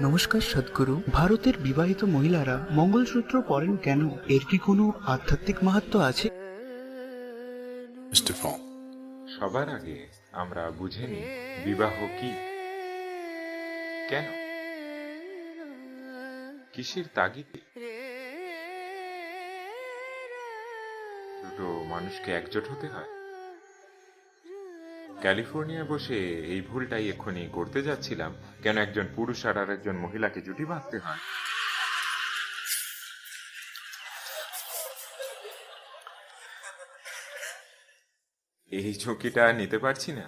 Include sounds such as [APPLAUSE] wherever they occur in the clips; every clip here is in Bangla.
নমস্কার সদ্গুরু। ভারতের বিবাহিত মহিলারা মঙ্গলসূত্র পরেন কেন? এর কি কোনো আধ্যাত্মিক মাহাত্ম্য আছে? সবার আগে আমরা বুঝে নিই বিবাহ কি? কেন? কিসের তাগিদে? দুটো মানুষকে একজোট হতে হয়। ক্যালিফোর্নিয়া বসে এই ভুলটাই এক্ষুনি করতে যাচ্ছিলাম। কেন একজন পুরুষ আর একজন মহিলাকে জুটি বাঁধতে হয়? এই ঝুঁকিটা নিতে পারছি না।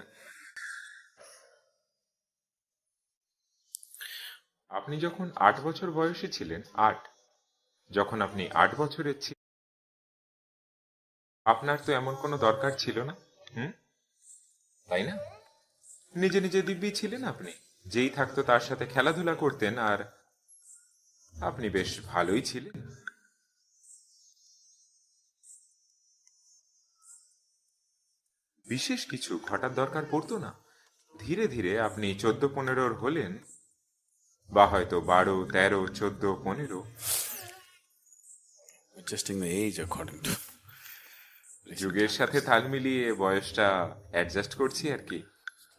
আপনি যখন আট বছর বয়সে ছিলেন, আট, যখন আপনি আট বছরের ছিলেন আপনার তো এমন কোনো দরকার ছিল না, হুম? তাই না? নিজে নিজে দিব্যি ছিলেন আপনি। যেই থাকতো তার সাথে খেলাধুলা করতেন আর আপনি বেশ ভালোই ছিলেন। বিশেষ কিছু ঘটার দরকার পড়তো না। ধীরে ধীরে আপনি চোদ্দ পনেরোর হলেন বা হয়তো বারো তেরো চোদ্দ পনেরো। Adjusting the age according to. যুগের সাথে তাল মিলিয়ে বয়সটা অ্যাডজাস্ট করছি আর কি।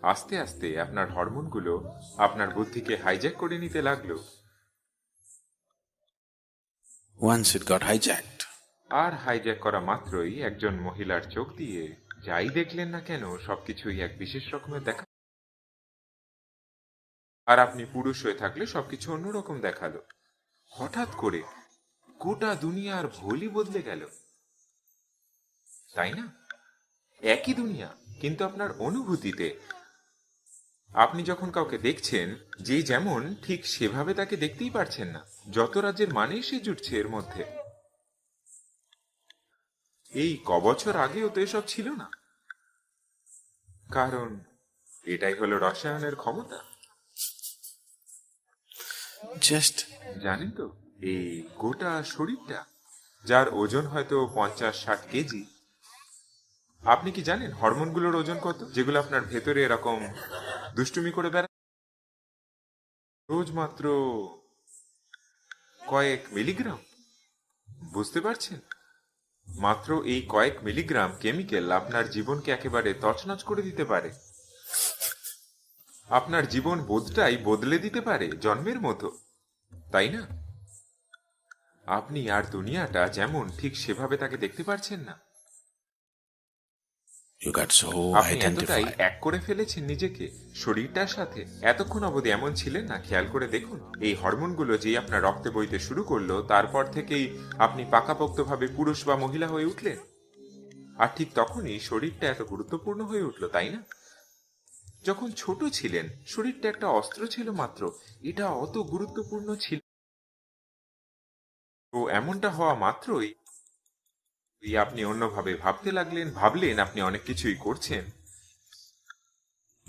আস্তে আস্তে আপনার হরমোনগুলো আপনার বুদ্ধিকে হাইজ্যাক করে নিতে লাগল। Once it got hijacked. আর হাইজ্যাক করা মাত্রই একজন মহিলার চোখ দিয়ে যাই দেখলেন না কেন সবকিছুই এক বিশেষ রকমের দেখা আর আপনি পুরুষ হয়ে থাকলে সবকিছু অন্যরকম দেখাল। হঠাৎ করে গোটা দুনিয়ার ভুলই বদলে গেল। তাই না? একই দুনিয়া কিন্তু আপনার অনুভূতিতে। আপনি যখন কাউকে দেখছেন যে যেমন ঠিক সেভাবে তাকে দেখতেই পারছেন না। যত রাজ্যের মানেই সে জুটছে এর মধ্যে। এই কবছর আগেও তো এসব ছিল না। কারণ এটাই হলো রসায়নের ক্ষমতা। Just জানেন তো এই গোটা শরীরটা যার ওজন হয়তো পঞ্চাশ ষাট কেজি আপনি কি জানেন হরমোনগুলোর ওজন কত? যেগুলো আপনার ভেতরে এরকম দুষ্টুমি করে বেড়ায়? রোজ মাত্র কয়েক মিলিগ্রাম। বুঝতে পারছেন? মাত্র এই কয়েক মিলিগ্রাম কেমিক্যাল আপনার জীবনকে একেবারে তছনছ করে দিতে পারে। আপনার জীবন বোধটাই বদলে দিতে পারে জন্মের মতো। তাই না? আপনি আর দুনিয়াটা যেমন ঠিক সেভাবে তাকে দেখতে পারছেন না you got so আপনি এতটাই identified. এক করে ফেলেছেন নিজেকে। শরীরটার সাথে এতক্ষণ অবধি এমন ছিলেন না? খেয়াল করে দেখুন এই হরমোনগুলো যেই আপনার রক্তে বইতে শুরু করল তারপর থেকেই আপনি পাকাপোক্তভাবে পুরুষ বা মহিলা হয়ে উঠলেন। আর ঠিক তখনই শরীরটা এত গুরুত্বপূর্ণ হয়ে উঠল তাই না? যখন ছোট ছিলেন শরীরটা একটা অস্ত্র ছিল মাত্র। এটা অত গুরুত্বপূর্ণ ছিল তো এমনটা হওয়া মাত্রই আপনি অন্যভাবে ভাবতে লাগলেন, ভাবলেন আপনি অনেক কিছুই করছেন।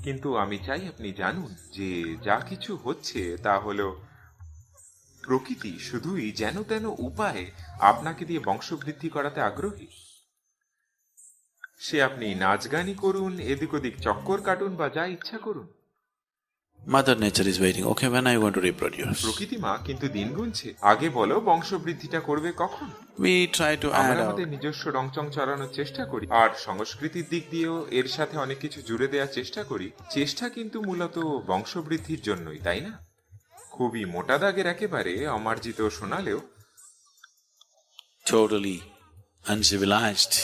কিন্তু আমি চাই আপনি জানুন যে যা কিছু হচ্ছে তা হলো প্রকৃতি শুধুই যেন তেন উপায়ে আপনাকে দিয়ে বংশবৃদ্ধি করাতে আগ্রহী। সে আপনি নাচ গানই করুন, এদিক ওদিক চক্কর কাটুন বা যা ইচ্ছা করুন। Mother Nature is waiting. Okay when are you going to reproduce? প্রকৃতি মা কিন্তু দিন গুনছে আগে বলো বংশবৃদ্ধিটা করবে কখন try to add আমরা আমাদের নিজস্ব রংচং চড়ানোর চেষ্টা করি আর সংস্কৃতির দিক দিয়েও এর সাথে অনেক কিছু জুড়ে দেওয়ার চেষ্টা করি চেষ্টা কিন্তু মূলত বংশবৃদ্ধির জন্যই তাই না খুবই মোটা দাগের একেবারে অমার্জিত শোনালেও totally uncivilized.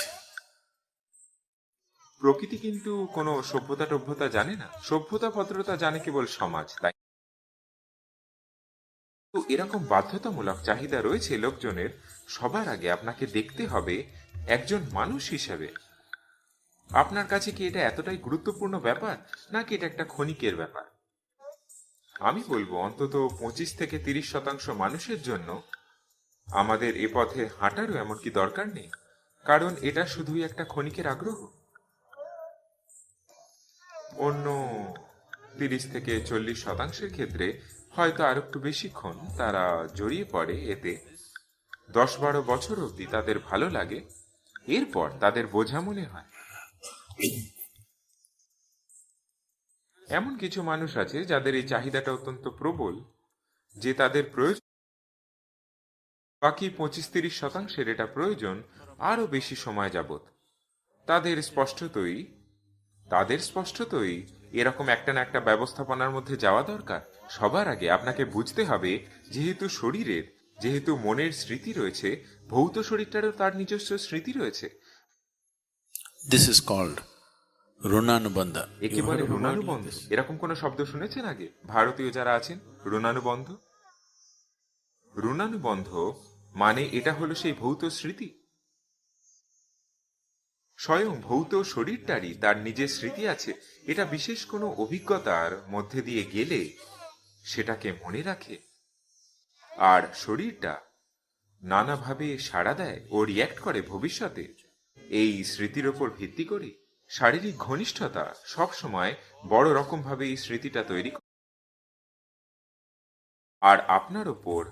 প্রকৃতি কিন্তু কোনো সভ্যতা টভ্যতা জানে না। সভ্যতা ভদ্রতা জানে কেবল সমাজ, তাই তো এরকম বাধ্যতামূলক চাহিদা রয়েছে লোকজনের, সবার আগে আপনাকে দেখতে হবে একজন মানুষ হিসেবে। আপনার কাছে কি এটা এতটাই গুরুত্বপূর্ণ ব্যাপার, নাকি এটা একটা ক্ষণিকের ব্যাপার? আমি বলব, অন্তত পঁচিশ থেকে তিরিশ শতাংশ মানুষের জন্য আমাদের এ পথে হাঁটারও এমনকি দরকার নেই, কারণ এটা শুধুই একটা ক্ষণিকের আগ্রহ। অন্য তিরিশ থেকে চল্লিশ শতাংশের ক্ষেত্রে হয়তো আর একটু বেশিক্ষণ তারা জড়িয়ে পড়ে। এতে দশ বারো বছর অবধি তাদের ভালো লাগে। এরপর তাদের বোঝা মনে হয়। এমন কিছু মানুষ আছে যাদের এই চাহিদাটা অত্যন্ত প্রবল, যে তাদের প্রয়োজন বাকি পঁচিশ তিরিশ শতাংশের এটা প্রয়োজন আরও বেশি সময় যাবত তাদের স্পষ্টতই তাদের স্পষ্টতই এরকম একটা না একটা ব্যবস্থাপনার মধ্যে যাওয়া দরকার। সবার আগে আপনাকে বুঝতে হবে যেহেতু শরীরের যেহেতু মনের স্মৃতি রয়েছে ভৌত শরীরটারও তার নিজস্ব স্মৃতি রয়েছে। This is called Runanubandha. একে বলে রুণানুবন্ধ এরকম কোন শব্দ শুনেছেন আগে? ভারতীয় যারা আছেন রুণানুবন্ধ রুণানুবন্ধ মানে এটা হলো সেই ভৌত স্মৃতি। স্বয়ং ভৌত শরীরটারই তার নিজের স্মৃতি আছে এটা বিশেষ কোনো অভিজ্ঞতার মধ্যে দিয়ে গেলে সেটাকে মনে রাখে আর শরীরটা নানাভাবে সাড়া দেয় ও রিয়্যাক্ট করে ভবিষ্যতে এই স্মৃতির ওপর ভিত্তি করে শারীরিক ঘনিষ্ঠতা সবসময় বড় রকম ভাবে এই স্মৃতিটা তৈরি। আর আপনার ওপর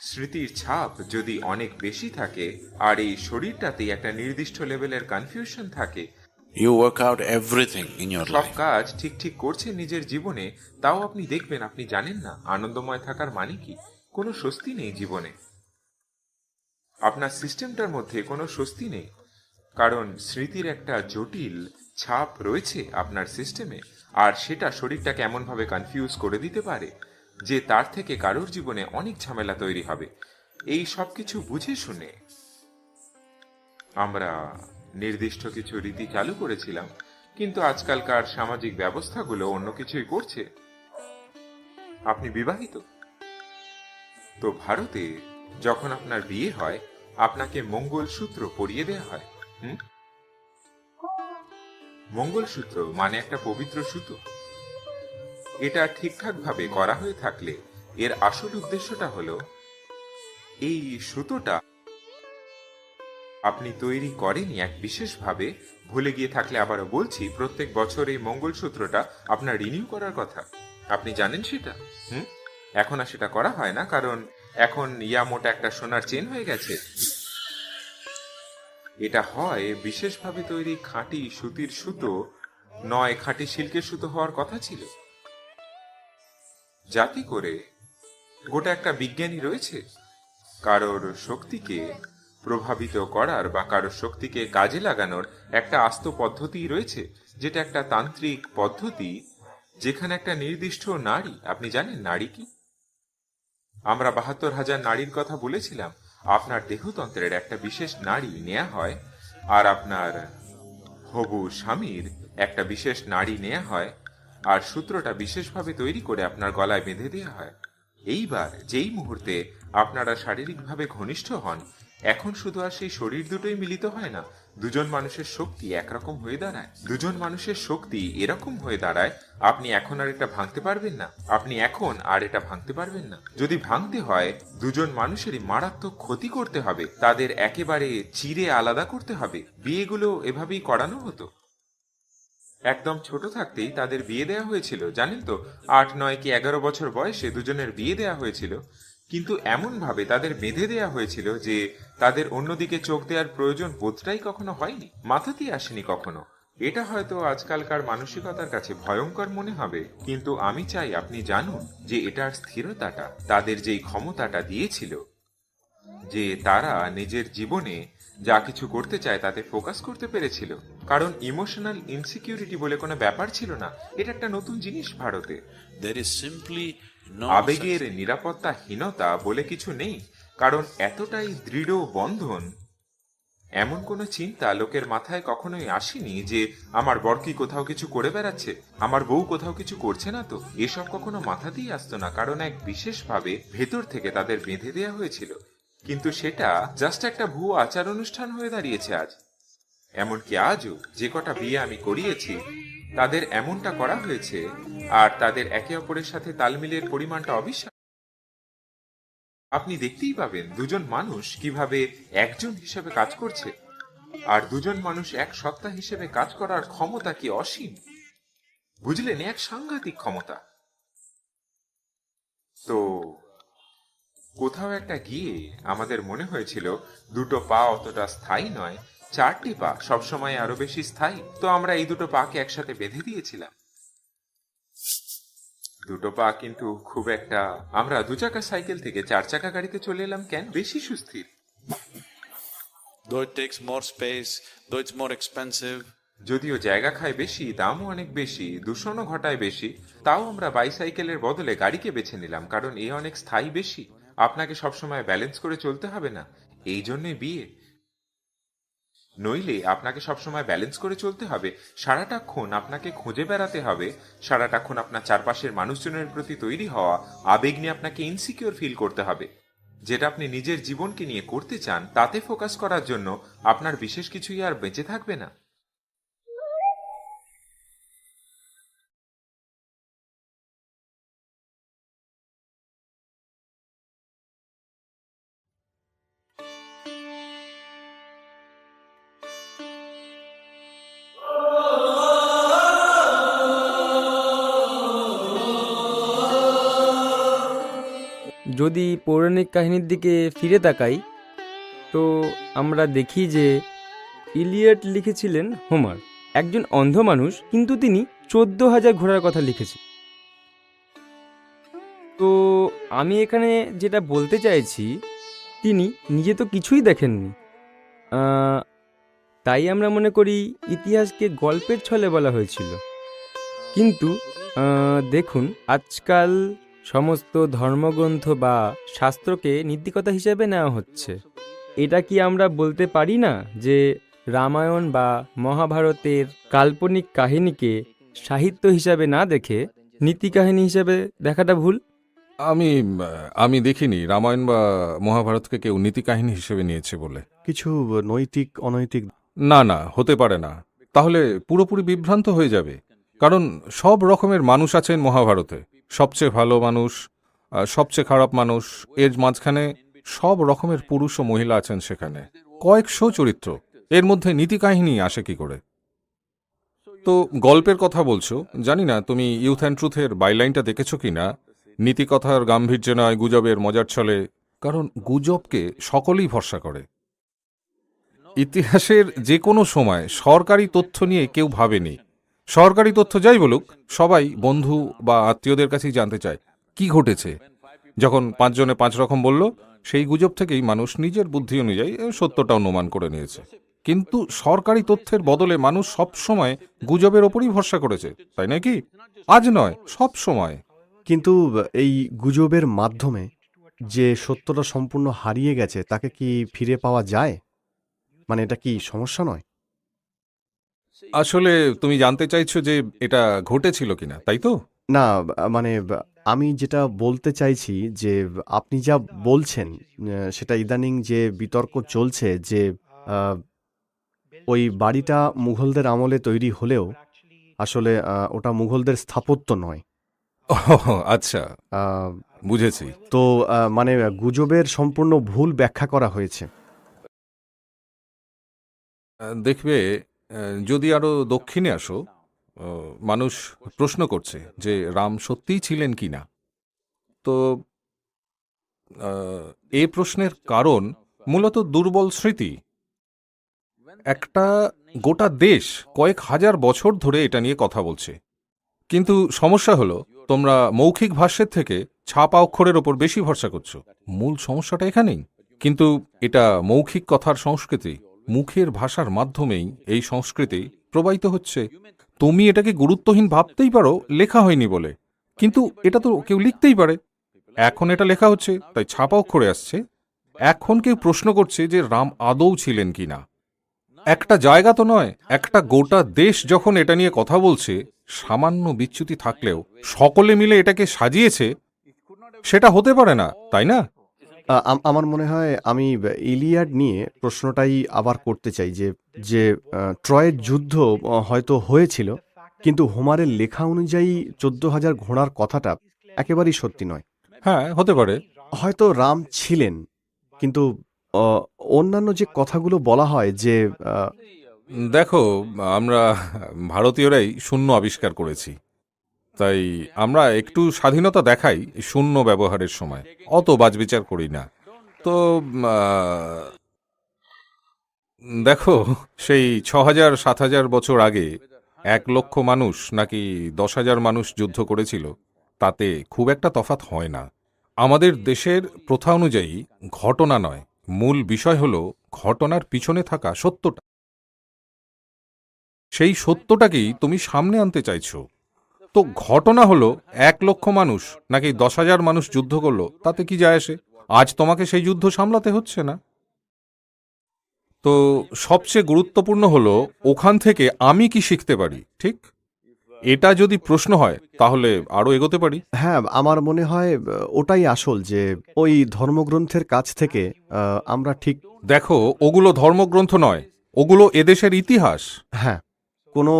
স্মৃতির ছাপ যদি অনেক বেশি থাকে আর এই শরীরটাতে একটা নির্দিষ্ট লেভেলের কনফিউশন থাকে You work out everything in your সব কাজ ঠিক ঠিক করছে নিজের জীবনে তাও আপনি দেখবেন আপনি জানেন না আনন্দময় থাকার মানে কি? কোনো স্বস্তি নেই জীবনে। আপনার সিস্টেমটার মধ্যে কোনো স্বস্তি নেই। কারণ স্মৃতির একটা জটিল ছাপ রয়েছে আপনার সিস্টেমে আর সেটা শরীরটাকে এমনভাবে কনফিউজ করে দিতে পারে। যে তার থেকে কারোর জীবনে অনেক ঝামেলা তৈরি হবে। এই সব কিছু বুঝে শুনে আমরা নির্দিষ্ট কিছু রীতি চালু করেছিলাম, কিন্তু আজকালকার সামাজিক ব্যবস্থাগুলো অন্য কিছুই করছে। আপনি বিবাহিত? তো ভারতে যখন আপনার বিয়ে হয়, আপনাকে মঙ্গল সূত্র পরিয়ে দেয়া হয়, হুম? মঙ্গলসূত্র মানে একটা পবিত্র সুতো। এটা ঠিকঠাক ভাবে করা হয়ে থাকলে এর আসল উদ্দেশ্যটা হলো, এই সুতোটা আপনি তৈরি করেনি এক বিশেষভাবে, ভুলে গিয়ে থাকলে আবারও বলছি, প্রত্যেক বছর এই মঙ্গলসূত্রটা আপনার রিনিউ করার কথা। আপনি জানেন সেটা? হুম? এখন আর সেটা করা হয় না, কারণ এখন ইয়া মোটা একটা সোনার চেন হয়ে গেছে। এটা হয় বিশেষভাবে তৈরি খাঁটি সুতির সুতো, নয় খাঁটি সিল্কের সুতো হওয়ার কথা ছিল। যাতে করে গোটা একটা বিজ্ঞানী রয়েছে। কারোর শক্তিকে প্রভাবিত করার বা কারোর শক্তিকে কাজে লাগানোর একটা আস্ত পদ্ধতি রয়েছে, যেটা একটা তান্ত্রিক পদ্ধতি যেখানে একটা নির্দিষ্ট নারী, আপনি জানেন নারী কি? আমরা বাহাত্তর হাজার নারীর কথা বলেছিলাম, আপনার দেহতন্ত্রের একটা বিশেষ নারী নেওয়া হয় আর আপনার হবু স্বামীর একটা বিশেষ নারী নেওয়া হয় আর সূত্রটা বিশেষভাবে তৈরি করে আপনার গলায় বেঁধে দেওয়া হয়। এইবার যেই মুহূর্তে আপনারা শারীরিকভাবে ঘনিষ্ঠ হন, এখন শুধু আর সেই শরীর দুটোই মিলিত হয় না, দুজন মানুষের শক্তি একরকম হয়ে দাঁড়ায়। দুজন মানুষের শক্তি এরকম হয়ে দাঁড়ায়, আপনি এখন আর এটা ভাঙতে পারবেন না। আপনি এখন আর এটা ভাঙতে পারবেন না। যদি ভাঙতে হয়, দুজন মানুষেরই মারাত্মক ক্ষতি করতে হবে। তাদের একেবারে চিরে আলাদা করতে হবে। বিয়েগুলো এভাবেই করানো হতো। একদম ছোট থাকতেই তাদের বিয়ে দেওয়া হয়েছিল, জানেন তো? আট, নয় কি এগারো বছর বয়সে দুজনের বিয়ে দেওয়া হয়েছিল। কিন্তু এমন ভাবে তাদের বেঁধে দেওয়া হয়েছিল যে তাদের অন্যদিকে চোখ দেওয়ার প্রয়োজন বোধটাই কখনো হয়নি। মাথাতেই আসেনি কখনো। এটা হয়তো আজকালকার মানসিকতার কাছে ভয়ঙ্কর মনে হবে। কিন্তু আমি চাই আপনি জানুন যে এটার স্থিরতাটা, তাদের যেই ক্ষমতাটা দিয়েছিল যে তারা নিজের জীবনে যা কিছু করতে চায় তাতে ফোকাস করতে পেরেছিল। কারণ ইমোশনাল ইনসিকিউরিটি বলে কোনো ব্যাপার ছিল না। এটা একটা নতুন জিনিস ভারতে। আবেগের নিরাপত্তাহীনতা বলে কিছু নেই। কারণ এতটাই দৃঢ় বন্ধন এমন কোনো চিন্তা লোকের মাথায় কখনোই আসেনি যে আমার বর কি কোথাও কিছু করে বেড়াচ্ছে আমার বউ কোথাও কিছু করছে না তো? এসব কখনো মাথাতেই আসতো না। কারণ এক বিশেষভাবে ভেতর থেকে তাদের বেঁধে দেওয়া হয়েছিল। কিন্তু সেটা জাস্ট একটা ভুয়ো আচার অনুষ্ঠান হয়ে দাঁড়িয়েছে আজ। এমনকি আজও যে কটা বিয়ে আমি করিয়েছি, তাদের এমনটা করা হয়েছে আর তাদের একে অপরের সাথে তালমিলের পরিমাণটা অবিশ্বাস আপনি দেখতেই পাবেন দুজন মানুষ কীভাবে একজন হিসেবে কাজ করছে আর দুজন মানুষ এক সত্তা হিসেবে কাজ করার ক্ষমতা কি অসীম? বুঝলেন, এক সাংঘাতিক ক্ষমতা। তো কোথাও একটা গিয়ে আমাদের মনে হয়েছিল দুটো পা অতটা স্থায়ী নয় চারটি পা সবসময় আরও বেশি স্থায়ী। তো আমরা এই দুটো পাকে একসাথে বেঁধে দিয়েছিলাম। দুটো পা কিন্তু খুব একটা আমরা দু চাকা সাইকেল থেকে চার চাকা গাড়িতে চলে এলাম কেন? বেশি সুস্থির। Though it takes more space, though it's more expensive, যদিও জায়গা খায় বেশি দামও অনেক বেশি দূষণও ঘটায় বেশি তাও আমরা বাইসাইকেলের বদলে গাড়িকে বেছে নিলাম কারণ এ অনেক স্থায়ী বেশি। আপনাকে সবসময় ব্যালেন্স করে চলতে হবে না? এই জন্যই বিয়ে। নইলে আপনাকে সবসময় ব্যালেন্স করে চলতে হবে। সারাটাক্ষণ আপনাকে খুঁজে বেড়াতে হবে। সারাটাক্ষণ আপনার চারপাশের মানুষজনের প্রতি তৈরি হওয়া আবেগ নিয়ে আপনাকে ইনসিকিউর ফিল করতে হবে। যেটা আপনি নিজের জীবনকে নিয়ে করতে চান, তাতে ফোকাস করার জন্য আপনার বিশেষ কিছুই আর বেঁচে থাকবে না। পৌরাণিক কাহিনীর দিকে ফিরে তাকাই, তো আমরা দেখি যে ইলিয়ট লিখেছিলেন হোমার, একজন অন্ধ মানুষ, কিন্তু তিনি চোদ্দ হাজার ঘোড়ার কথা লিখেছে তো আমি এখানে যেটা বলতে চাইছি, তিনি নিজে তো কিছুই দেখেননি। তাই আমরা মনে করি ইতিহাসকে গল্পের ছলে বলা হয়েছিল। কিন্তু দেখুন, আজকাল সমস্ত ধর্মগ্রন্থ বা শাস্ত্রকে নীতিকথা হিসেবে নেওয়া হচ্ছে। এটা কি আমরা বলতে পারি না যে রামায়ণ বা মহাভারতের কাল্পনিক কাহিনীকে সাহিত্য হিসাবে না দেখে নীতি কাহিনী হিসেবে দেখাটা ভুল? আমি আমি দেখিনি। রামায়ণ বা মহাভারতকে কেউ নীতি কাহিনী হিসেবে নিয়েছে বলে। কিছু নৈতিক অনৈতিক? না না হতে পারে না। তাহলে পুরোপুরি বিভ্রান্ত হয়ে যাবে। কারণ সব রকমের মানুষ আছেন মহাভারতে। সবচেয়ে ভালো মানুষ সবচেয়ে খারাপ মানুষ, এর মাঝখানে সব রকমের পুরুষ ও মহিলা আছেন সেখানে। কয়েকশো চরিত্র। এর মধ্যে নীতি কাহিনী আসে কি করে? তো গল্পের কথা বলছো, জানি না তুমি ইউথ অ্যান্ড ট্রুথের বাইলাইনটা দেখেছ কি না? নীতিকথার গাম্ভীর্য নয়, গুজবের মজার ছলে। কারণ গুজবকে সকলেই ভরসা করে। ইতিহাসের যে কোনো সময় সরকারি তথ্য নিয়ে কেউ ভাবেনি। সরকারি তথ্য যাই বলুক সবাই বন্ধু বা আত্মীয়দের কাছেই জানতে চায় কি ঘটেছে? যখন পাঁচজনে পাঁচ রকম বলল সেই গুজব থেকেই মানুষ নিজের বুদ্ধি অনুযায়ী এ, সত্যটা অনুমান করে নিয়েছে। কিন্তু সরকারি তথ্যের বদলে মানুষ সব সময় গুজবের ওপরই ভরসা করেছে তাই নাকি আজ নয় সব সময় কিন্তু এই গুজবের মাধ্যমে যে সত্যটা সম্পূর্ণ হারিয়ে গেছে তাকে কি ফিরে পাওয়া যায়? মানে এটা কি সমস্যা নয়? আসলে তুমি জানতে চাইছো যে এটা ঘটেছিল কিনা তাই তো? না মানে আমি যেটা বলতে চাইছি যে আপনি যা বলছেন সেটা ইদানিং যে বিতর্ক চলছে যে ওই বাড়িটা মুঘলদের আমলে তৈরি হলেও আসলে ওটা মুঘলদের স্থাপত্য নয়। আচ্ছা। বুঝেছি। তো মানে গুজবের সম্পূর্ণ ভুল ব্যাখ্যা করা হয়েছে। দেখবে যদি আরও দক্ষিণে আসো মানুষ প্রশ্ন করছে যে রাম সত্যিই ছিলেন কি না। তো এ প্রশ্নের কারণ মূলত দুর্বল স্মৃতি। একটা গোটা দেশ কয়েক হাজার বছর ধরে এটা নিয়ে কথা বলছে। কিন্তু সমস্যা হলো, তোমরা মৌখিক ভাষ্যের থেকে ছাপা অক্ষরের ওপর বেশি ভরসা করছ। মূল সমস্যাটা এখানেই। কিন্তু এটা মৌখিক কথার সংস্কৃতি। মুখের ভাষার মাধ্যমেই এই সংস্কৃতি প্রবাহিত হচ্ছে। তুমি এটাকে গুরুত্বহীন ভাবতেই পারো, লেখা হয়নি বলে। কিন্তু এটা তো কেউ লিখতেই পারে। এখন এটা লেখা হচ্ছে, তাই ছাপা অক্ষরে আসছে। এখন কেউ প্রশ্ন করছে যে রাম আদৌ ছিলেন কিনা একটা জায়গা তো নয়, একটা গোটা দেশ যখন এটা নিয়ে কথা বলছে, সামান্য বিচ্যুতি থাকলেও সকলে মিলে এটাকে সাজিয়েছে, সেটা হতে পারে না, তাই না? আমার মনে হয় আমি ইলিয়াড নিয়ে প্রশ্নটাই আবার করতে চাই যে যে ট্রয়ের যুদ্ধ হয়তো হয়েছিল কিন্তু হোমারের লেখা অনুযায়ী চোদ্দ হাজার ঘোড়ার কথাটা একেবারেই সত্যি নয়। হ্যাঁ হতে পারে। হয়তো রাম ছিলেন কিন্তু অন্যান্য যে কথাগুলো বলা হয় যে দেখো আমরা ভারতীয়রাই শূন্য আবিষ্কার করেছি। তাই আমরা একটু স্বাধীনতা দেখাই শূন্য ব্যবহারের সময়। অত বাজবিচার করি না। তো দেখো, সেই ছ হাজার সাত হাজার বছর আগে এক লক্ষ মানুষ নাকি দশ হাজার মানুষ যুদ্ধ করেছিল, তাতে খুব একটা তফাৎ হয় না। আমাদের দেশের প্রথা অনুযায়ী ঘটনা নয়, মূল বিষয় হল ঘটনার পিছনে থাকা সত্যটা। সেই সত্যটাকেই তুমি সামনে আনতে চাইছো। তো ঘটনা হলো এক লক্ষ মানুষ নাকি দশ হাজার মানুষ যুদ্ধ করল তাতে কি যায় আসে? আজ তোমাকে সেই যুদ্ধ সামলাতে হচ্ছে না? তো সবচেয়ে গুরুত্বপূর্ণ হলো ওখান থেকে আমি কি শিখতে পারি ঠিক? এটা যদি প্রশ্ন হয় তাহলে আরও এগোতে পারি। হ্যাঁ আমার মনে হয় ওটাই আসল যে ওই ধর্মগ্রন্থের কাছ থেকে আমরা ঠিক দেখো ওগুলো ধর্মগ্রন্থ নয় ওগুলো এদেশের ইতিহাস। হ্যাঁ। কোনো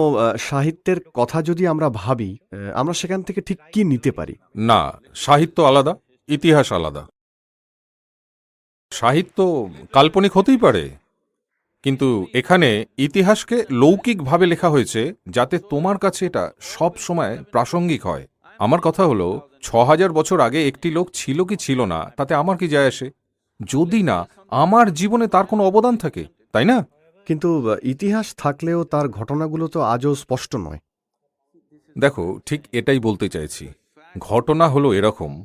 সাহিত্যের কথা যদি আমরা ভাবি আমরা সেখান থেকে ঠিক কি নিতে পারি? না, সাহিত্য আলাদা, ইতিহাস আলাদা। সাহিত্য কাল্পনিক হতেই পারে, কিন্তু এখানে ইতিহাসকে লৌকিকভাবে লেখা হয়েছে যাতে তোমার কাছে এটা সব সময় প্রাসঙ্গিক হয়। আমার কথা হলো ছ হাজার বছর আগে একটি লোক ছিল কি ছিল না, তাতে আমার কি যায় আসে? যদি না, আমার জীবনে তার কোনো অবদান থাকে, তাই না? কিন্তু ইতিহাস থাকলেও তার ঘটনাগুলো তো আজও স্পষ্ট নয়। দেখো ঠিক এটাই বলতে চাইছি। ঘটনা হলো এরকম।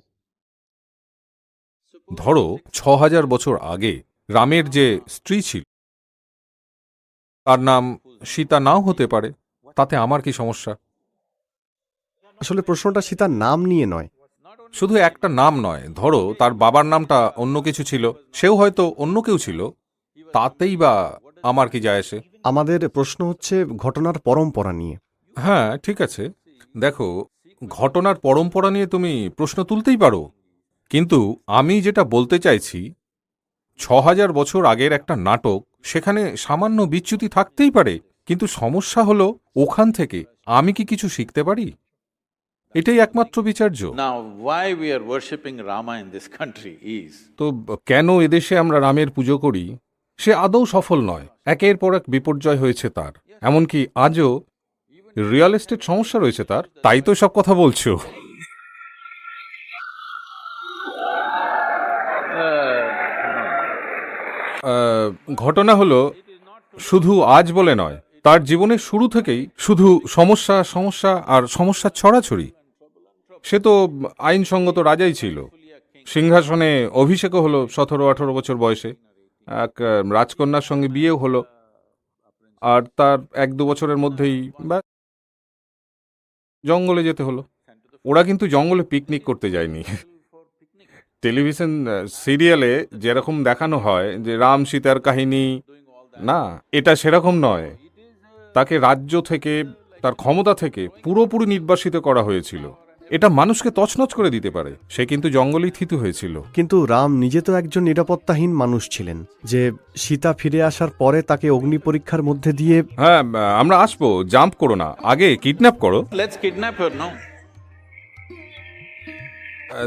ধরো ছ হাজার বছর আগে রামের যে স্ত্রী ছিল তার নাম সীতা নাও হতে পারে। তাতে আমার কি সমস্যা? আসলে প্রশ্নটা সীতার নাম নিয়ে নয়। শুধু একটা নাম নয় ধরো তার বাবার নামটা অন্য কিছু ছিল। সেও হয়তো অন্য কেউ ছিল। তাতেই বা আমার কি যায় আসে? আমাদের প্রশ্ন হচ্ছে ঘটনার পরম্পরা নিয়ে। হ্যাঁ ঠিক আছে। দেখো ঘটনার পরম্পরা নিয়ে তুমি প্রশ্ন তুলতেই পারো। কিন্তু আমি যেটা বলতে চাইছি ছ হাজার বছর আগের একটা নাটক সেখানে সামান্য বিচ্যুতি থাকতেই পারে কিন্তু সমস্যা হলো ওখান থেকে। আমি কি কিছু শিখতে পারি? এটাই একমাত্র বিচার্য। তো কেন এদেশে আমরা রামের পুজো করি? সে আদৌ সফল নয়। একের পর এক বিপর্যয় হয়েছে তার। এমনকি আজও রিয়েল এস্টেট সমস্যা রয়েছে তার। তাই তো সব কথা বলছো। ঘটনা হলো, শুধু আজ বলে নয়, তার জীবনের শুরু থেকেই শুধু সমস্যা সমস্যা আর সমস্যার ছড়াছড়ি। সে তো আইনসঙ্গত রাজাই ছিল। সিংহাসনে অভিষেকও হলো সতেরো আঠেরো বছর বয়সে। এক রাজকন্যার সঙ্গে বিয়েও হলো। আর তার এক দু বছরের মধ্যেই বা জঙ্গলে যেতে হলো। ওরা কিন্তু জঙ্গলে পিকনিক করতে যায়নি। টেলিভিশন সিরিয়ালে যেরকম দেখানো হয় যে রাম সীতার কাহিনী, না, এটা সেরকম নয়। তাকে রাজ্য থেকে, তার ক্ষমতা থেকে পুরোপুরি নির্বাসিত করা হয়েছিল। এটা মানুষকে তছনছ করে দিতে পারে। সে কিন্তু জঙ্গলেই থিতু হয়েছিল। কিন্তু রাম নিজে তো একজন নিরাপত্তাহীন মানুষ ছিলেন যে সীতা ফিরে আসার পরে তাকে অগ্নি পরীক্ষার মধ্যে দিয়ে হ্যাঁ আমরা আসব জাম্প করো না। আগে কিডন্যাপ করো। Let's kidnap her, no?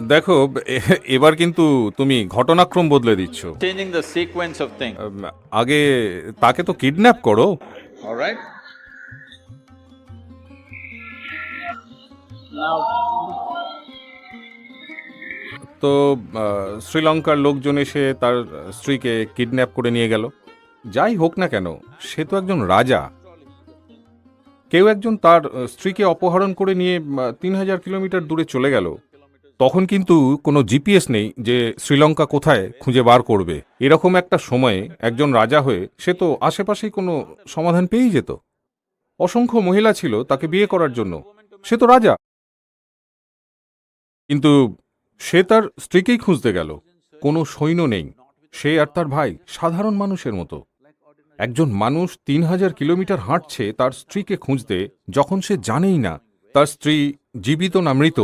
দেখো এ- এবার কিন্তু তুমি ঘটনাক্রম বদলে দিচ্ছ। Changing the sequence of things, আগে তাকে তো কিডন্যাপ করো। All right? তো শ্রীলঙ্কার লোকজন এসে তার স্ত্রীকে কিডন্যাপ করে নিয়ে গেল। যাই হোক না কেন, সে তো একজন রাজা। কেউ একজন তার স্ত্রীকে অপহরণ করে নিয়ে তিন হাজার কিলোমিটার দূরে চলে গেল। তখন কিন্তু কোনো জিপিএস নেই যে শ্রীলঙ্কা কোথায় খুঁজে বার করবে। এরকম একটা সময়ে একজন রাজা হয়ে সে তো আশেপাশেই কোনো সমাধান পেয়েই যেত। অসংখ্য মহিলা ছিল তাকে বিয়ে করার জন্য। সে তো রাজা। কিন্তু সে তার স্ত্রীকেই খুঁজতে গেল। কোনো সৈন্য নেই। সে আর তার ভাই সাধারণ মানুষের মতো। একজন মানুষ তিন হাজার কিলোমিটার হাঁটছে তার স্ত্রীকে খুঁজতে যখন সে জানেই না তার স্ত্রী জীবিত না মৃত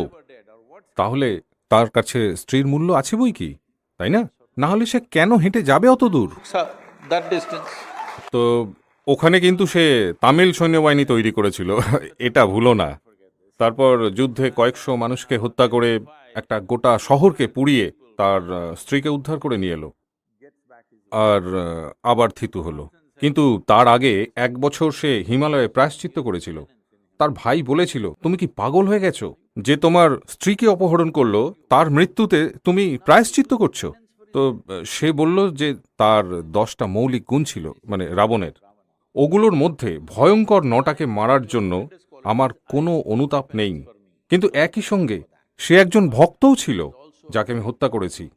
তাহলে তার কাছে স্ত্রীর মূল্য আছে বই কি? তাই না? না হলে সে কেন হেঁটে যাবে অত দূর? তো ওখানে কিন্তু সে তামিল সৈন্যবাহিনী তৈরি করেছিল। এটা ভুলো না। তারপর যুদ্ধে কয়েকশো মানুষকে হত্যা করে একটা গোটা শহরকে পুড়িয়ে তার স্ত্রীকে উদ্ধার করে নিয়ে এলো আর আবার থিতু হলো। কিন্তু তার আগে এক বছর সে হিমালয়ে প্রায়শ্চিত্ত করেছিল। তার ভাই বলেছিল, তুমি কি পাগল হয়ে গেছো? যে তোমার স্ত্রীকে অপহরণ করল, তার মৃত্যুতে তুমি প্রায়শ্চিত্ত করছ? তো সে বলল যে তার দশটা মৌলিক গুণ ছিল মানে রাবণের। ওগুলোর মধ্যে ভয়ঙ্কর নটাকে মারার জন্য আমার কোনো অনুতাপ নেই। কিন্তু একই সঙ্গে সে একজন ভক্তও ছিল যাকে আমি হত্যা করেছি।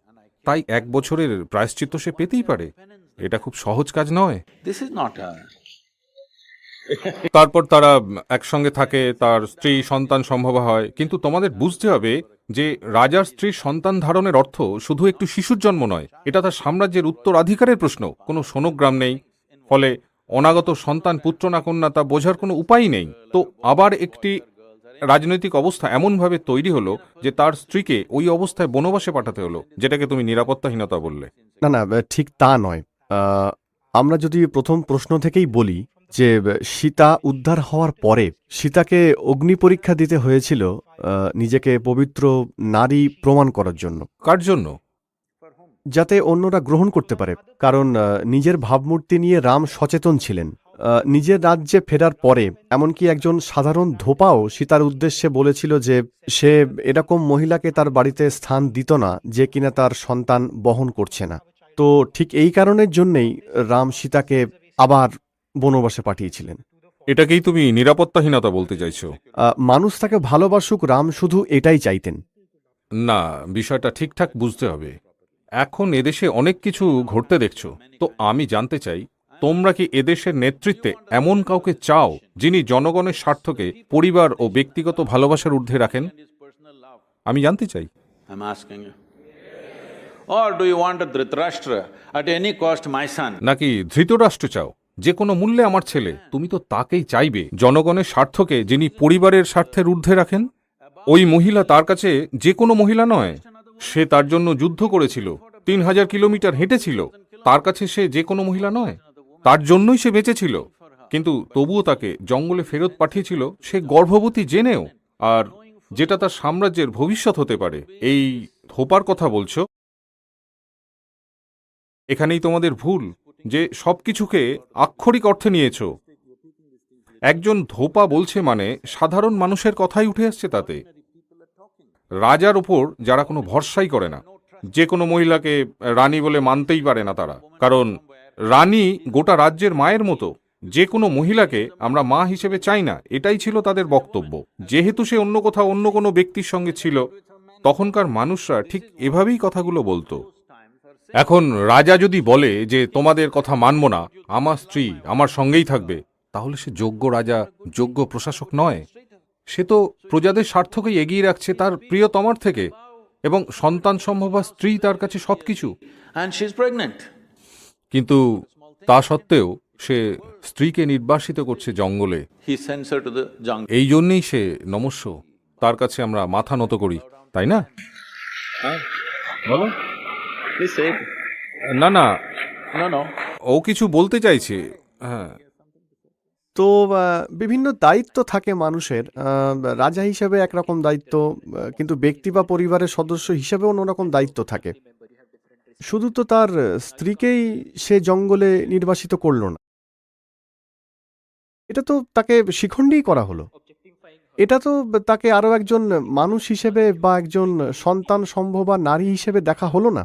তাই এক বছরের প্রায়শ্চিত্ত সে পেতেই পারে। এটা খুব সহজ কাজ নয়. তারপর তারা একসঙ্গে থাকে তার স্ত্রী সন্তান সম্ভব হয়। কিন্তু তোমাদের বুঝতে হবে যে রাজার স্ত্রীর সন্তান ধারণের অর্থ শুধু একটু শিশুর জন্ম নয়। এটা তার সাম্রাজ্যের উত্তরাধিকারের প্রশ্ন। কোনো সোনোগ্রাম নেই। ফলে অনাগত সন্তান পুত্র না কন্যা তা বোঝার কোনো উপায় নেই। তো আবার একটি রাজনৈতিক অবস্থা এমনভাবে তৈরি হলো যে তার স্ত্রীকে ওই অবস্থায় বনবাসে পাঠাতে হলো যেটাকে তুমি নিরাপত্তাহীনতা বললে। না না ঠিক তা নয়। আহ, আমরা যদি প্রথম প্রশ্ন থেকেই বলি যে সীতা উদ্ধার হওয়ার পরে সীতাকে অগ্নি পরীক্ষা দিতে হয়েছিল নিজেকে পবিত্র নারী প্রমাণ করার জন্য। কার জন্য? যাতে অন্যরা গ্রহণ করতে পারে কারণ নিজের ভাবমূর্তি নিয়ে রাম সচেতন ছিলেন। নিজের রাজ্যে ফেরার পরে এমনকি একজন সাধারণ ধোপাও সীতার উদ্দেশ্যে বলেছিল যে সে এরকম মহিলাকে তার বাড়িতে স্থান দিত না যে কিনা তার সন্তান বহন করছে না। তো ঠিক এই কারণের জন্যেই রাম সীতাকে আবার বনবাসে পাঠিয়েছিলেন। এটাকেই তুমি নিরাপত্তাহীনতা বলতে চাইছো? মানুষ তাকে ভালোবাসুক রাম শুধু এটাই চাইতেন। না বিষয়টা ঠিকঠাক বুঝতে হবে। এখন এদেশে অনেক কিছু ঘটতে দেখছ। তো আমি জানতে চাই তোমরা কি এদেশের নেতৃত্বে এমন কাউকে চাও যিনি জনগণের স্বার্থকে পরিবার ও ব্যক্তিগত ভালোবাসার ঊর্ধ্বে রাখেন? আমি জানতে চাই? নাকি ধৃতরাষ্ট্র চাও? যে কোনো মূল্যে আমার ছেলে তুমি তো তাকেই চাইবে। জনগণের স্বার্থকে যিনি পরিবারের স্বার্থের ঊর্ধ্বে রাখেন? ওই মহিলা তার কাছে যে কোনো মহিলা নয়। সে তার জন্য যুদ্ধ করেছিল। তিন হাজার কিলোমিটার হেঁটেছিল। তার কাছে সে যে কোনো মহিলা নয়। তার জন্যই সে বেঁচেছিল। কিন্তু তবুও তাকে জঙ্গলে ফেরত পাঠিয়েছিল সে গর্ভবতী জেনেও। আর যেটা তার সাম্রাজ্যের ভবিষ্যৎ হতে পারে, এই ধোপার কথা বলছো? এখানেই তোমাদের ভুল, যে সবকিছুকে আক্ষরিক অর্থে নিয়েছ। একজন ধোপা বলছে মানে সাধারণ মানুষের কথাই উঠে আসছে তাতে। রাজার ওপর যারা কোনো ভরসাই করে না, যে কোনো মহিলাকে রানী বলে মানতেই পারে না তারা। কারণ রানী গোটা রাজ্যের মায়ের মতো, যে কোনো মহিলাকে আমরা মা হিসেবে চাই না, এটাই ছিল তাদের বক্তব্য। যেহেতু সে অন্য কোথাও অন্য কোনো ব্যক্তির সঙ্গে ছিল, তখনকার মানুষরা ঠিক এভাবেই কথাগুলো বলতো। এখন রাজা যদি বলে যে, তোমাদের কথা মানব না, আমার স্ত্রী আমার সঙ্গেই থাকবে, তাহলে সে যোগ্য রাজা, যোগ্য প্রশাসক নয়। সে তো প্রজাদের স্বার্থকেই এগিয়ে রাখছে তার প্রিয়তমার থেকে এবং সন্তান সম্ভবা স্ত্রী তার কাছে সবকিছু। And she's pregnant. কিন্তু তা সত্ত্বেও সে স্ত্রীকে নির্বাসিত করছে জঙ্গলে। He sends her to the jungle. এই জন্যেই সে নমস্য। তার কাছে আমরা মাথা নত করি তাই না? it. না না. ও কিছু বলতে চাইছে। হ্যাঁ। তো বিভিন্ন দায়িত্ব থাকে মানুষের। রাজা হিসেবে একরকম দায়িত্ব কিন্তু ব্যক্তি বা পরিবারের সদস্য হিসেবেও অন্যরকম দায়িত্ব থাকে। শুধু তো তার স্ত্রীকেই সে জঙ্গলে নির্বাসিত করল না। এটা তো তাকে শিখণ্ডই করা হলো। এটা তো তাকে আরও একজন মানুষ হিসেবে বা একজন সন্তান সম্ভবা নারী হিসেবে দেখা হলো না।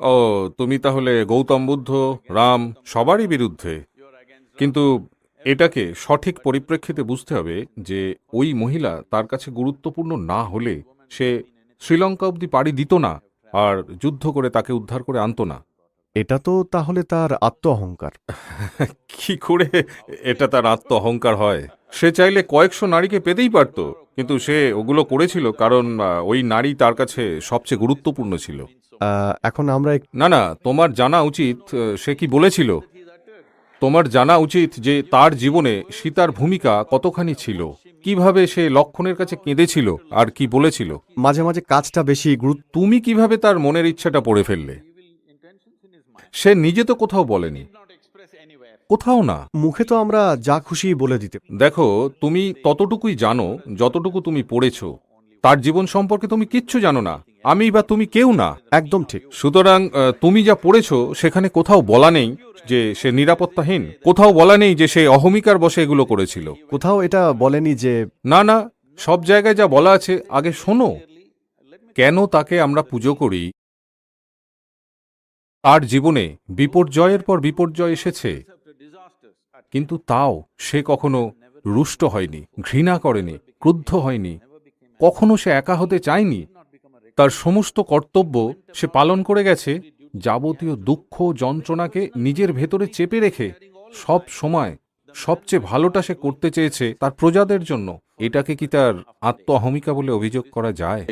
ও, তুমি তাহলে গৌতম বুদ্ধ, রাম সবারই বিরুদ্ধে। কিন্তু এটাকে সঠিক পরিপ্রেক্ষিতে বুঝতে হবে যে ওই মহিলা তার কাছে গুরুত্বপূর্ণ না হলে সে শ্রীলঙ্কা অবধি পাড়ি দিত না আর যুদ্ধ করে তাকে উদ্ধার করে আনতো না। এটা তো তাহলে তার আত্ম অহংকার [LAUGHS] কি করে এটা তার আত্ম অহংকার হয়? সে চাইলে কয়েকশো নারীকে পেতেই পারত কিন্তু সে ওগুলো করেছিল কারণ ওই নারী তার কাছে সবচেয়ে গুরুত্বপূর্ণ ছিল। এখন আমরা এক- না না তোমার জানা উচিত সে কি বলেছিল? তোমার জানা উচিত যে তার জীবনে সীতার ভূমিকা কতখানি ছিল। কীভাবে সে লক্ষণের কাছে কেঁদেছিল আর কি বলেছিল। মাঝে মাঝে কাজটা বেশি গুরুত্ব তুমি কীভাবে তার মনের ইচ্ছাটা পড়ে ফেললে? সে নিজে তো কোথাও বলেনি। কোথাও না। মুখে তো আমরা যা খুশি বলে দিতে দেখো তুমি ততটুকুই জানো যতটুকু তুমি পড়েছো। তার জীবন সম্পর্কে তুমি কিচ্ছু জানো না। আমি বা তুমি কেউ না। একদম ঠিক। সুতরাং তুমি যা পড়েছো সেখানে কোথাও বলা নেই যে সে নিরাপত্তাহীন। কোথাও বলা নেই যে সে অহমিকার বসে এগুলো করেছিল। কোথাও এটা বলেনি যে না না সব জায়গায় যা বলা আছে আগে শোনো। কেন তাকে আমরা পুজো করি? তার জীবনে বিপর্যয়ের পর বিপর্যয় এসেছে। কিন্তু তাও সে কখনো রুষ্ট হয়নি ঘৃণা করেনি ক্রুদ্ধ হয়নি। কখনো সে একা হতে চায়নি। তার সমস্ত কর্তব্য সে পালন করে গেছে, যাবতীয় দুঃখ যন্ত্রণাকে নিজের ভেতরে চেপে রেখে সব সময় সবচেয়ে ভালোটা সে করতে চেয়েছে তার প্রজাদের জন্য। এটাকে কি তার আত্ম অহমিকা বলে অভিযোগ করা যায়?